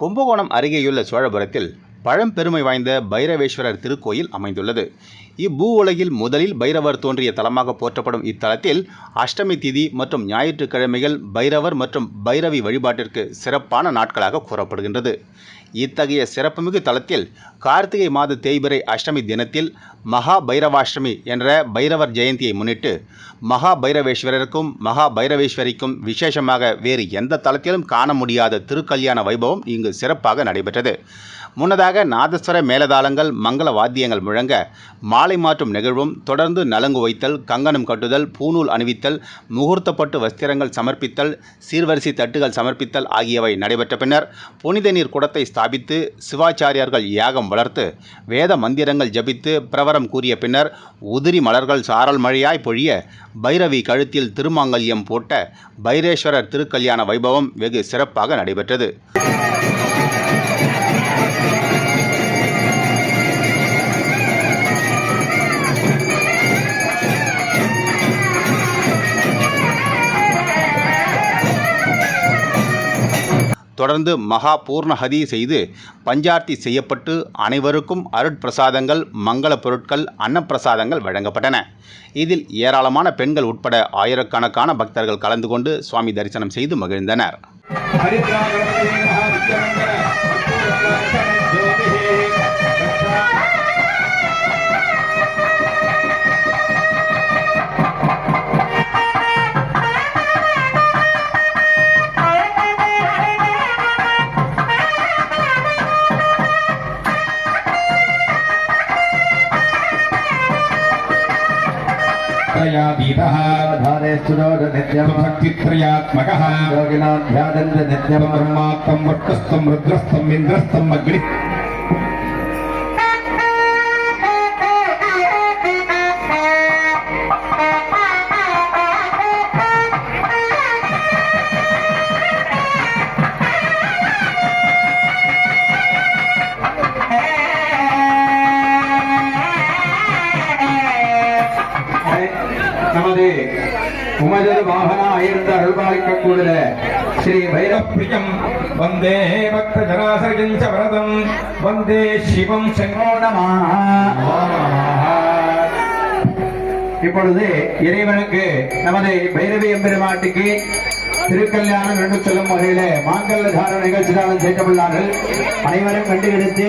கும்பகோணம் அருகேயுள்ள சோழபுரத்தில் பழம்பெருமை வாய்ந்த பைரவேஸ்வரர் திருக்கோயில் அமைந்துள்ளது. இப்பூ உலகில் முதலில் பைரவர் தோன்றிய தலமாக போற்றப்படும் இத்தலத்தில் அஷ்டமி திதி மற்றும் ஞாயிற்றுக்கிழமைகள் பைரவர் மற்றும் பைரவி வழிபாட்டிற்கு சிறப்பான நாட்களாக கூறப்படுகின்றது. இத்தகைய சிறப்புமிகு தலத்தில் கார்த்திகை மாத தேய்பிரை அஷ்டமி தினத்தில் மகா பைரவாஷ்டமி என்ற பைரவர் ஜெயந்தியை முன்னிட்டு மகா பைரவேஸ்வரருக்கும் மகா பைரவேஸ்வரிக்கும் விசேஷமாக வேறு எந்த தலத்திலும் காண முடியாத திருக்கல்யாண வைபவம் இங்கு சிறப்பாக நடைபெற்றது. முன்னதாக நாதஸ்வர மேலதாளங்கள் மங்கள வாத்தியங்கள் முழங்க மாலை மாற்றும் நிகழ்வும் தொடர்ந்து நலங்கு வைத்தல் கங்கணம் கட்டுதல் பூநூல் அணிவித்தல் முகூர்த்தப்பட்டு வஸ்திரங்கள் சமர்ப்பித்தல் சீர்வரிசை தட்டுகள் சமர்ப்பித்தல் ஆகியவை நடைபெற்ற பின்னர் புனித நீர் குடத்தை ஸ்தாபித்து சிவாச்சாரியார்கள் யாகம் வளர்த்து வேத மந்திரங்கள் ஜபித்து பிரவரம் கூறிய பின்னர் உதிரி மலர்கள் சாரல் மழையாய் பொழிய பைரவி கழுத்தில் திருமாங்கல்யம் போட்ட பைரேஸ்வரர் திருக்கல்யாண வைபவம் வெகு சிறப்பாக நடைபெற்றது. தொடர்ந்து மகா பூர்ணஹதி செய்து பஞ்சார்த்தி செய்யப்பட்டு அனைவருக்கும் அருட்பிரசாதங்கள் மங்கள பொருட்கள் அன்னப்பிரசாதங்கள் வழங்கப்பட்டன இதில் ஏராளமான பெண்கள் உட்பட ஆயிரக்கணக்கான பக்தர்கள் கலந்து கொண்டு சுவாமி தரிசனம் செய்து மகிழ்ந்தனர் त्रयातीतः नित्यं भक्तित्रयात्मकः योगिनाध्यादन्त नित्यं ब्रह्मात्मं वर्तस्थं रुद्रस्थम् इन्द्रस्थम् अग्निः நமது உமது வாகனா இருந்த அருள்பாலிக்க கூடுத ஸ்ரீ வைரப்பிரியம். வந்தே பக்த ஜனாசகிஞ்ச வரதம் வந்தே சிவம் செங்கோணமா. இப்பொழுது இறைவனுக்கு நமது பைரவி எம்பெருமாட்டுக்கு திருக்கல்யாணம் என்று சொல்லும் வகையில மாங்கல்ய தார நிகழ்ச்சிதான் சேர்க்கப்பட்டார்கள். அனைவரும் கண்டு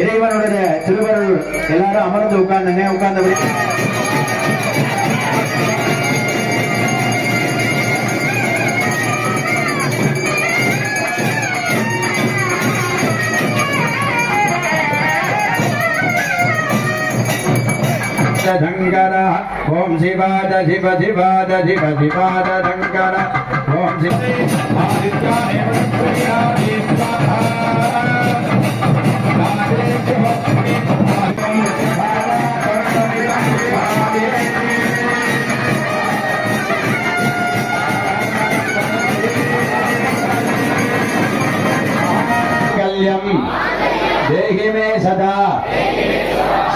இறைவனுடைய திருவருள் எல்லாரும் அமர்ந்து உட்கார்ந்துங்க உட்கார்ந்தபடி धङ्कर ॐ शिवाद शिव शिवाद शिव शिवाद धङ्कर ॐ शिव देहि मे सदा।